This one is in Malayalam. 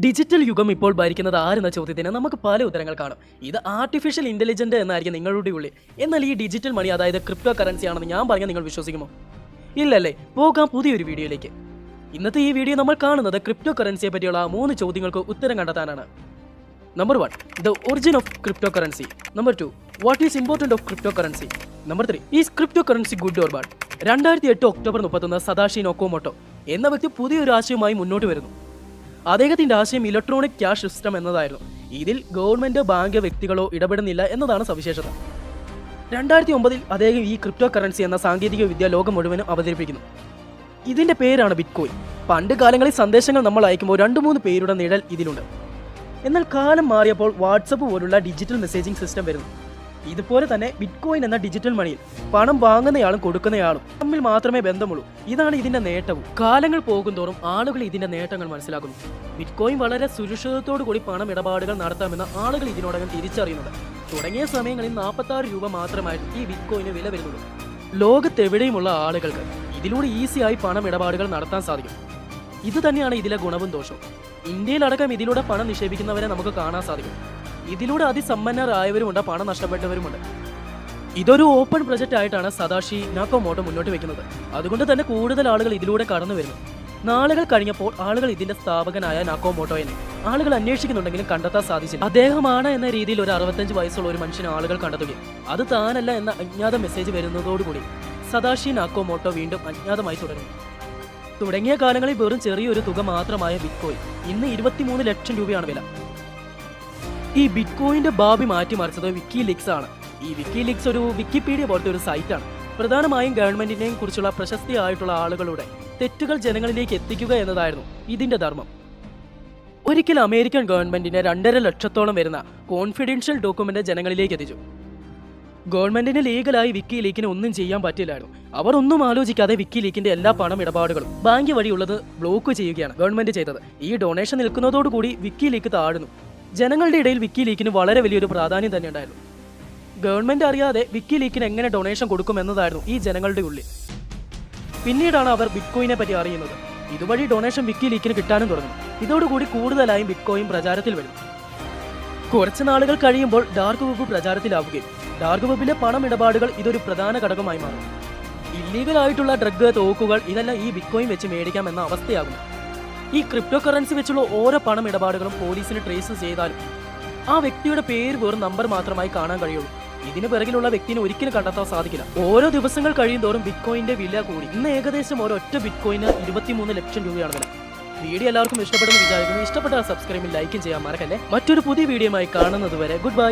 ഡിജിറ്റൽ യുഗം ഇപ്പോൾ ഭരിക്കുന്നത് ആരെന്ന ചോദ്യത്തിന് നമുക്ക് പല ഉത്തരങ്ങൾ കാണും. ഇത് ആർട്ടിഫിഷ്യൽ ഇന്റലിജന്റ് എന്നായിരിക്കും നിങ്ങളുടെ ഉള്ളിൽ. എന്നാൽ ഈ ഡിജിറ്റൽ മണി അതായത് ക്രിപ്റ്റോ കറൻസി ആണെന്ന് ഞാൻ പറഞ്ഞാൽ നിങ്ങൾ വിശ്വസിക്കുമോ? ഇല്ലല്ലേ. പോകാം പുതിയൊരു വീഡിയോയിലേക്ക്. ഇന്നത്തെ ഈ വീഡിയോ നമ്മൾ കാണുന്നത് ക്രിപ്റ്റോ കറൻസിയെ പറ്റിയുള്ള മൂന്ന് ചോദ്യങ്ങൾക്ക് ഉത്തരം കണ്ടെത്താനാണ്. Number one the origin of crypto currency number two what is important of crypto currency number three is crypto currency good or bad രണ്ടായിരത്തി എട്ട് ഒക്ടോബർ മുപ്പത്തൊന്ന് സദാഷി നോക്കോമോട്ടോ? എന്ന വ്യക്തി പുതിയൊരു ആശയവുമായി മുന്നോട്ട് വരുന്നു. അദ്ദേഹത്തിന്റെ ആശയം ഇലക്ട്രോണിക് ക്യാഷ് സിസ്റ്റം എന്നതായിരുന്നു. ഇതിൽ ഗവൺമെന്റ് ബാങ്ക് വ്യക്തികളോ ഇടപെടുന്നില്ല എന്നതാണ് സവിശേഷത. രണ്ടായിരത്തി ഒമ്പതിൽ അദ്ദേഹം ഈ ക്രിപ്റ്റോ കറൻസി എന്ന സാങ്കേതിക വിദ്യ ലോകം മുഴുവനും അവതരിപ്പിക്കുന്നു. ഇതിന്റെ പേരാണ് ബിറ്റ്കോയിൻ പണ്ട് കാലങ്ങളിൽ സന്ദേശങ്ങൾ നമ്മൾ അയക്കുമ്പോൾ രണ്ട് മൂന്ന് പേരുടെ നിഴൽ ഇതിലുണ്ട്. എന്നാൽ കാലം മാറിയപ്പോൾ വാട്സപ്പ് പോലുള്ള ഡിജിറ്റൽ മെസ്സേജിംഗ് സിസ്റ്റം വരുന്നു. ഇതുപോലെ തന്നെ ബിറ്റ്കോയിൻ എന്ന ഡിജിറ്റൽ മണിയിൽ പണം വാങ്ങുന്നയാളും കൊടുക്കുന്നയാളും തമ്മിൽ മാത്രമേ ബന്ധമുള്ളൂ. ഇതാണ് ഇതിന്റെ നേട്ടവും. കാലങ്ങൾ പോകുന്തോറും ആളുകൾ ഇതിന്റെ നേട്ടങ്ങൾ മനസ്സിലാക്കുന്നു. ബിറ്റ്കോയിൻ വളരെ സുരക്ഷിതത്തോടു കൂടി പണം ഇടപാടുകൾ നടത്താമെന്ന് ആളുകൾ ഇതിനോടകം തിരിച്ചറിയുന്നുണ്ട്. തുടങ്ങിയ സമയങ്ങളിൽ നാൽപ്പത്തി ആറ് രൂപ മാത്രമായിരുന്നു ഈ ബിറ്റ്കോയിന് വില വരുന്നുള്ളൂ. ലോകത്തെവിടെയുമുള്ള ആളുകൾക്ക് ഇതിലൂടെ ഈസിയായി പണം ഇടപാടുകൾ നടത്താൻ സാധിക്കും. ഇത് തന്നെയാണ് ഇതിലെ ഗുണവും ദോഷവും. ഇന്ത്യയിലടക്കം ഇതിലൂടെ പണം നിക്ഷേപിക്കുന്നവരെ നമുക്ക് കാണാൻ സാധിക്കും. ഇതിലൂടെ അതിസമ്പന്നരായവരുമുണ്ട് പണം നഷ്ടപ്പെട്ടവരുമുണ്ട്. ഇതൊരു ഓപ്പൺ പ്രൊജക്റ്റ് ആയിട്ടാണ് സദാഷി നാക്കോമോട്ടോ മുന്നോട്ട് വെക്കുന്നത്. അതുകൊണ്ട് തന്നെ കൂടുതൽ ആളുകൾ ഇതിലൂടെ കടന്നു വരുന്നു. നാളുകൾ കഴിഞ്ഞപ്പോൾ ആളുകൾ ഇതിന്റെ സ്ഥാപകനായ നാക്കോമോട്ടോയെ ആളുകൾ അന്വേഷിക്കുന്നുണ്ടെങ്കിലും കണ്ടെത്താൻ സാധിച്ചില്ല. അദ്ദേഹമാണ് എന്ന രീതിയിൽ ഒരു അറുപത്തഞ്ച് വയസ്സുള്ള ഒരു മനുഷ്യനെ ആളുകൾ കണ്ടെത്തുകയും അത് താനല്ല എന്ന അജ്ഞാത മെസ്സേജ് വരുന്നതോടുകൂടി സദാഷി നാക്കോമോട്ടോ വീണ്ടും അജ്ഞാതമായി തുടങ്ങി തുടങ്ങിയ കാലങ്ങളിൽ വെറും ചെറിയൊരു തുക മാത്രമായ ബിറ്റ്കോയിൻ ഇന്ന് ഇരുപത്തിമൂന്ന് ലക്ഷം രൂപയാണ് വില. ഈ ബിറ്റ് കോയിന്റെ ഭാവി മാറ്റിമറിച്ചത് വിക്കി ലീക്സ് ആണ്. ഈ വിക്കി ലീക്സ് ഒരു വിക്കിപീഡിയ പോലത്തെ ഒരു സൈറ്റാണ് പ്രധാനമായും ഗവൺമെന്റിനെയും കുറിച്ചുള്ള പ്രശസ്തിയായിട്ടുള്ള ആളുകളുടെ തെറ്റുകൾ ജനങ്ങളിലേക്ക് എത്തിക്കുക എന്നതായിരുന്നു ഇതിന്റെ ധർമ്മം. ഒരിക്കൽ അമേരിക്കൻ ഗവൺമെന്റിന് രണ്ടര ലക്ഷത്തോളം വരുന്ന കോൺഫിഡൻഷ്യൽ ഡോക്യുമെന്റ് ജനങ്ങളിലേക്ക് എത്തിച്ചു. ഗവൺമെന്റിന് ലീഗലായി വിക്കി ലീക്കിന് ഒന്നും ചെയ്യാൻ പറ്റില്ലായിരുന്നു. അവർ ഒന്നും ആലോചിക്കാതെ വിക്കി ലീക്കിന്റെ എല്ലാ പണം ഇടപാടുകളും ബാങ്ക് വഴിയുള്ളത് ബ്ലോക്ക് ചെയ്യുകയാണ് ഗവൺമെന്റ് ചെയ്തത്. ഈ ഡൊണേഷൻ നിൽക്കുന്നതോടുകൂടി വിക്കി ലീക്ക് താഴുന്നു. ജനങ്ങളുടെ ഇടയിൽ വിക്കി ലീക്കിന് വളരെ വലിയൊരു പ്രാധാന്യം തന്നെ ഉണ്ടായിരുന്നു ഗവൺമെന്റ് അറിയാതെ വിക്കി ലീക്കിന് എങ്ങനെ ഡൊണേഷൻ കൊടുക്കും എന്നതായിരുന്നു ഈ ജനങ്ങളുടെ ഉള്ളിൽ. പിന്നീടാണ് അവർ ബിറ്റ്കോയിനെ പറ്റി അറിയുന്നത്. ഇതുവഴി ഡൊണേഷൻ വിക്കി ലീക്കിന് കിട്ടാനും തുടങ്ങി. ഇതോടുകൂടി കൂടുതലായും ബിറ്റ്കോയിൻ പ്രചാരത്തിൽ വരും കുറച്ച് നാളുകൾ കഴിയുമ്പോൾ ഡാർക്ക് വെബ് പ്രചാരത്തിലാവുകയും ഡാർക്ക് വെബിലെ പണം ഇടപാടുകൾ ഇതൊരു പ്രധാന ഘടകമായി മാറും. ഇല്ലീഗൽ ആയിട്ടുള്ള ഡ്രഗ് തോക്കുകൾ ഇതെല്ലാം ഈ ബിറ്റ്കോയിൻ വെച്ച് മേടിക്കാം എന്ന അവസ്ഥയാകും ഈ ക്രിപ്റ്റോ കറൻസി വെച്ചുള്ള ഓരോ പണം ഇടപാടുകളും പോലീസിന് ട്രേസ് ചെയ്താലും ആ വ്യക്തിയുടെ പേര് വെറും നമ്പർ മാത്രമായി കാണാൻ കഴിയുള്ളൂ. ഇതിന് പിറകിലുള്ള വ്യക്തിനെ ഒരിക്കലും കണ്ടെത്താൻ സാധിക്കില്ല. ഓരോ ദിവസങ്ങൾ കഴിയുന്തോറും ബിറ്റ്കോയിന്റെ വില കൂടി. ഇന്ന് ഏകദേശം ഒരൊറ്റ ബിറ്റ്കോയിന് ഇരുപത്തിമൂന്ന് ലക്ഷം രൂപയാണ് വില. വീഡിയോ എല്ലാവർക്കും ഇഷ്ടപ്പെടുന്ന വിചാരിക്കുന്നു. ഇഷ്ടപ്പെട്ടാൽ സബ്സ്ക്രൈബും ലൈക്കും ചെയ്യാൻ മറക്കല്ലേ? മറ്റൊരു പുതിയ വീഡിയോയുമായി കാണുന്നത് വരെ ഗുഡ് ബൈ